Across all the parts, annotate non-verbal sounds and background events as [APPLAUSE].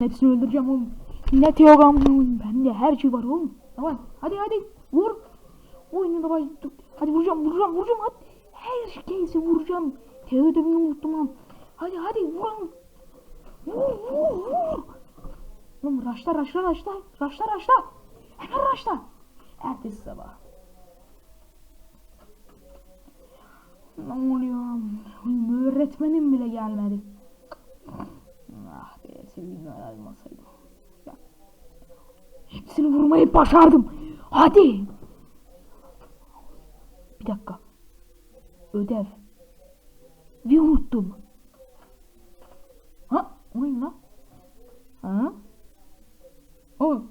Hepsini öldüreceğim oğlum. Net koyayım. Bende her şey var oğlum. Tamam. Hadi hadi vur. Oyunu da baş... Hadi vuracağım vuracağım vuracağım hadi. Her şeyi vuracağım. Teodor'u unuttum lan. Hadi hadi vurun. Vur vur vur. Oğlum raşla raşla raşla. Raşla raşla. Hemen raşla. Ertesi sabah. Ne oluyor? Öğretmenim bile gelmedi. Ah be sevgilimle ayrılmasaydım. Ya. Hepsini vurmayı başardım. Hadi. Bir dakika. Ödev. Bir unuttum. Ha? O lan? Ha? O.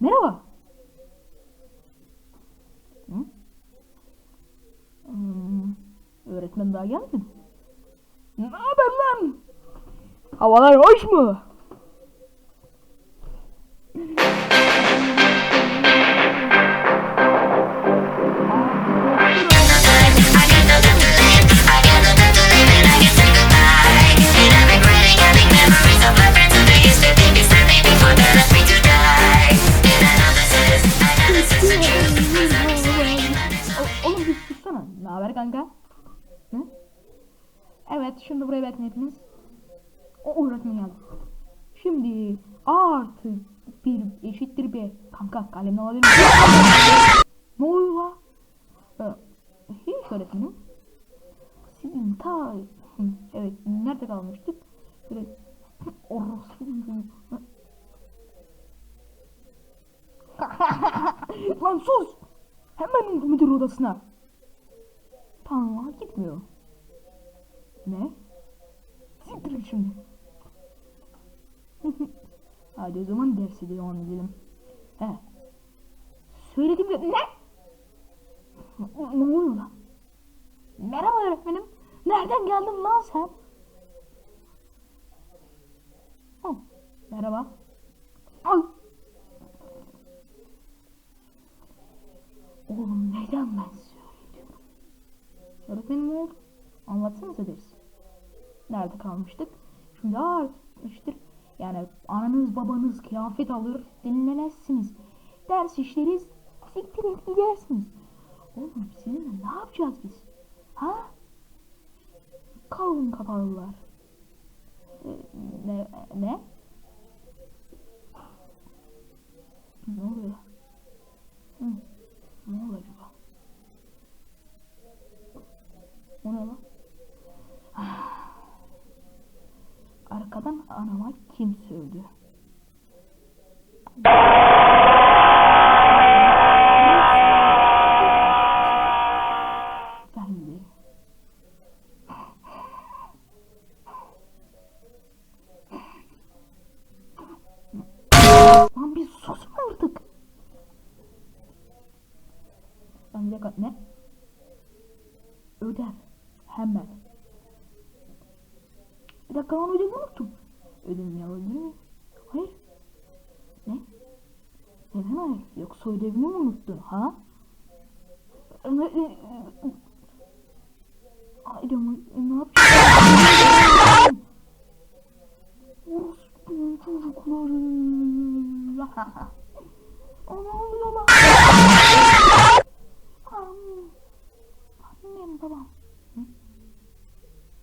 Merhaba. Hmm, öğretmen daha gelmedi mi? Ne? Havalar hoş mu? Oğlum bir sussana. Ne haber kanka? Hı? Evet, şimdi buraya bakın hepiniz. O geldi. Şimdi A artı bir eşittir B. Kanka kalemle alabilir miyim? ne oluyor la? Ee, hiç öğretmenim. Sizin ta... Evet, nerede kalmıştık? Böyle... Orospu. [LAUGHS] Lan sus! Hemen müdür odasına. Tamam, gitmiyor. Ne? Siktir şimdi. Hadi o zaman dersi devam. He. Söyledim ya. Ne? Ne oluyor lan? Merhaba öğretmenim. Nereden geldin lan sen? Hı. Merhaba. Ay. Oğlum neden ben söylüyorum? Öğretmenim oldu? Anlatsanıza dersi. Nerede kalmıştık? Şimdi artmıştır. Yani ananız babanız kıyafet alır dinlemezsiniz. Ders işleriz siktir et gidersiniz. Oğlum sizinle ne yapacağız biz? Ha? Kalın kafalılar. Ee? Ne? Ne oluyor? Hı. Ne oluyor acaba? O ne lan? Arkadan anama kim sövdü? Geldi. Lan bir sus artık. Dakika ne? Ödev. Hemen. Bir dakika lan ödevi unuttum. Ödevimi yapabilir miyim? Hayır. Ne? Neden hayır? Yoksa ödevini mi unuttun ha? Hayır ama ne yapacağım? Orospu çocukları. [LAUGHS] O ne oluyor lan? Annem. Annem babam. Hı?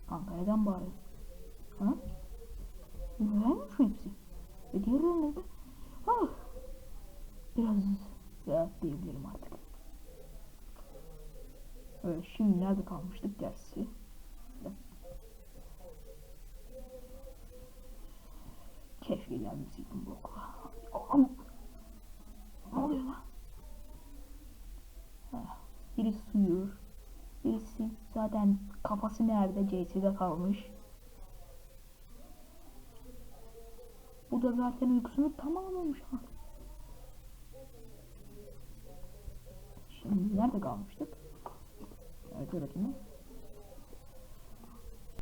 Kanka neden bağırıyorsun? Ha? Neden şu hepsi? E diğerleri nerede? Ah. Biraz rahatlayabilirim artık. Evet şimdi nerede kalmıştık dersi? Keşke gelmeseydim bu okula. Am- Ne oluyor lan? Heh, Birisi. Birisi zaten kafası nerede? CS'de kalmış. Bu da zaten uykusunu tamamlamış ha. Şimdi nerede kalmıştık? Evet öğretmenim.